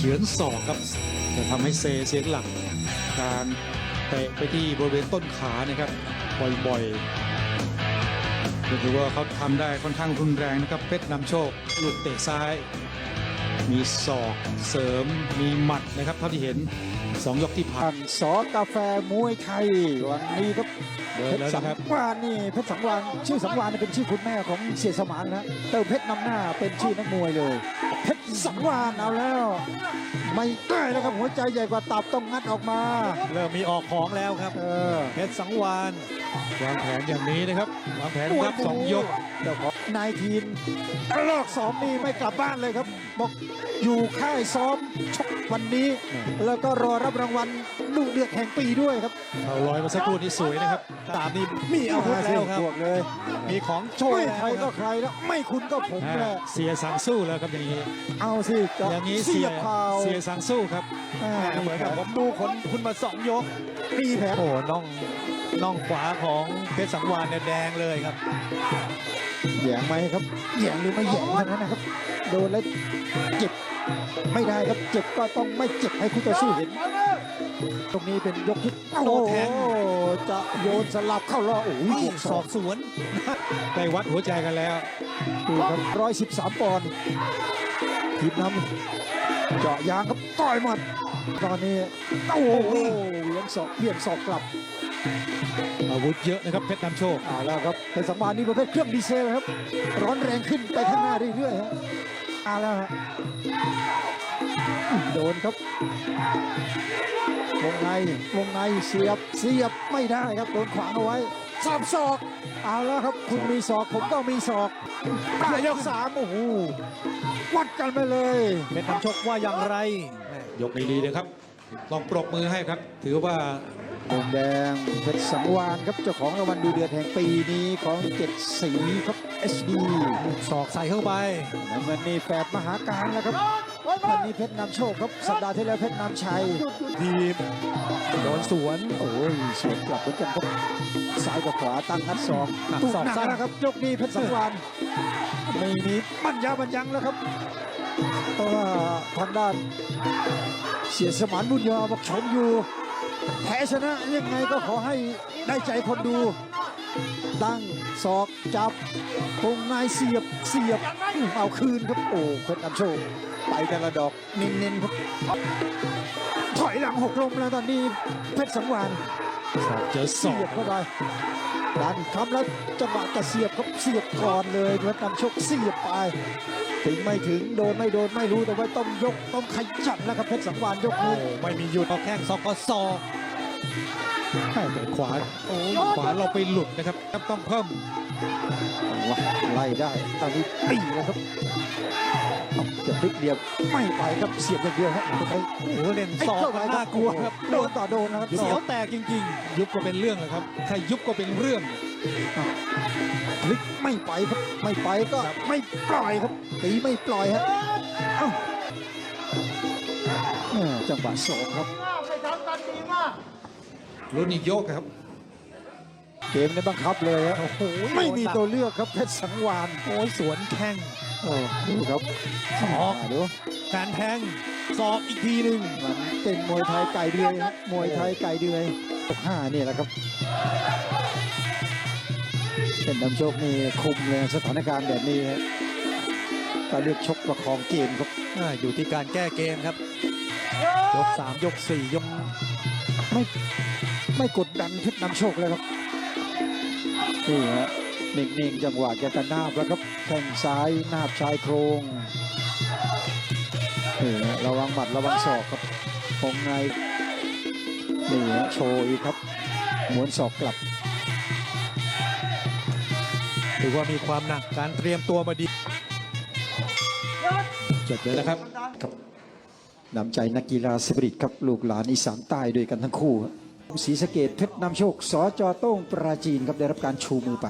เฉือนศอกครับจะทำให้เซเสียหลัก การเตะไปที่บริเวณต้นขานะครับบ่อยๆก็ถือว่าเขาทำได้ค่อนข้างรุนแรงนะครับเพชรนำโชคลูกเตะซ้าย มีศอกเสริมมีหมัดนะครับเท่าที่เห็นสองยกที่ผ่านสอกาแฟมวยไทยวันนี้ครับเพชรสังวานนี่เพชรสังวานชื่อสังวานเป็นชื่อคุณแม่ของเสียสมานนะเติมเพชรนำหน้าเป็นชื่อนักมวยเลยเพชร สังวานเอาแล้ว ไม่ได้แล้วครับหัวใจใหญ่กว่าตับต้องงัดออกมา เริ่มมีออกของแล้วครับเออเพชรสังวานวางแผนอย่างนี้นะครับวางแผนรับสองยกเจ้าของนายทีนลอกสองนี่ไม่กลับบ้านเลยครับ บอกอยู่ค่ายซ้อมชกวันนี้ แล้วก็รอรับรางวัลลูกเดือดแห่งปีด้วยครับเขาลอยมาสักครู่นี้สวยนะครับ ตามนี้มีอาวุธแล้วครับบวกเลย มีของโชว์ไม่แล้วใครคก็รับใครแล้ว ไม่คุณก็ผมแหละเสียสังสู้แล้วครับอย่างนี้เอาสิเจาะอย่างนี้เสีเสียยบเข่าเสียสังสู้ครับ อ่าแหม่เหมือนกับผมดูคนคุณมาสองยก มีแผลโอ้โหน่องน่องขวาของเพชรสังวานเนี่ยแดงเลยครับ แหยงไหมครับแหยงหรือไม่แหยงเท่านั้นนะครับ โดนแล้วเจ็บไม่ได้ครับเจ็บก็ต้องไม่เจ็บให้คู่ต่อสู้เห็น ตรงนี้เป็นยกที่โอ้โต้โหแทง จะโยนสลับเข้ารอโอ้ยบวกศศออกกสวน ได้วัดหัวใจกันแล้วดูครับร้อยสิบสามปอนด์ ทีมนำเจาะยางครับต่อยหมัดตอนนี้โอ้โหเหวียงศอกเบี่ยงศอกกลับ อาวุธเยอะนะครับเพชรนำโชคเอาแล้วครับเป็นสังวานนี้ประเภทเครื่องดีเซลครับ ร้อนแรงขึ้นไปข้างหน้าเรื่อยๆฮะเอาแล้วฮะอื้อโดนครับวงในวงในเสียบเสียบไม่ได้ครับโดนขวางเอาไว้สับศอกเอาแล้วครับ คุณมีศอกผมก็มีศอกปลายยกสามโอ้โห วัดกันไปเลยเพชรนำโชคว่าอย่างไรแหม่ยกดีๆนะครับ ลองปรบมือให้ครับ ถือว่ามุมแดงเพชรสังวานครับเจ้าของรางวัลดูเดือดแห่งปีนี้ของเจ็ดสีครับ SD ศอกใส่เข้าไปน้ำเงินนี่แฝดมหาการแล้วครับ วันนี้เพชรนำโชคครับสัปดาห์ที่แล้วเพชรนำชัยทีมโดนสวนโอ้ยสวนกลับเหมือนกันครับซ้ายกับขวาตั้งนัดสองหักตุกศอกหนักสั้นแล้วครับยกนี้เพชรสังวานไม่มีปัญญาบรรยังแล้วครับเพราะว่าทางด้านเสียสมานบุญยอบอกชมอยู่แพ้ชนะยังไงก็ขอให้ได้ใจคนดู ตั้งศอกจับคงนายเสียบเสียบเอาคืนครับโอ้เพชรนำโชคไปแต่ละดอกเน้นๆครับถอยหลังหกลมแล้วตอนนี้เพชรสังวานเจอศอเสียกบเข้าไปดันคำแล้วจังหวะจะเสียบครับเสียบก่อนเลยเพชรนำโชคเสียบไปถึงไม่ถึงโดนไม่โดนไม่รู้แต่ว่าต้องยกต้องขยับแล้วครับเพชรสังวานยกโอ้นี้ไม่มีหยุดเอาแข้งศอกก็ศอก แต่ขวาโอ้ยขวาเราไปหลุดนะครับครับต้องเพิ่มไล่ได้ตอนนี้ตีแล้วครับเอาจะพลิกเดียวไม่ไปครับเสียบอย่างเดียวครับไปโอ้โหเล่นไอ้ศอกเข้าไปมันครัน่าบกลัวครับโดนต่อโดนนะครับเสียวแตกจริงยุบก็เป็นเรื่องเลยครับถ้ายุบก็เป็นเรื่องพลิกไม่ไปครับไม่ไปก็ไม่ปล่อยครับตีไม่ปล่อยฮะเอ้าแม่จังหวะสองครับ รุ่นอีกยกครับ เกมนี้บังคับเลยฮะๆโอ้โหไม่มีตัวเลือกครับเพชรสังวานโอ้ยสวนแข้งโอ้ดูครับศอกมาดูการแทงศอกอีกทีหนึ่งมันเป็นมวยไทยไก่เดือยฮะมวยไทยไก่เดือยตกห้านี่แหละครับเป็นนำโชคนี่คุมเลยสถานการณ์แบบนี้ฮะก็เลือกชกประคองเกมครับอ่าอยู่ที่การแก้เกมครับ ยกสามยกสี่ยกไม่ ไม่กดดันเพชรนำโชคเลยครับนี่ฮะนิ่งๆจังหวะแกตะนาบแล้วครับแข้งซ้ายนาบชายโครงนี่ฮะระวังหมัดระวังศอกครับวงในนี่ฮะโชว์อีกครับหมุนศอกกลับถือว่ามีความหนักการเตรียมตัวมาดีจบเลยนะครับนำใจนักกีฬาสปริตครับลูกหลานอีสานใต้ด้วยกันทั้งคู่ ศรีสะเกดเพชรนำโชคสจโต้งปราจีนครับได้รับการชูมือไป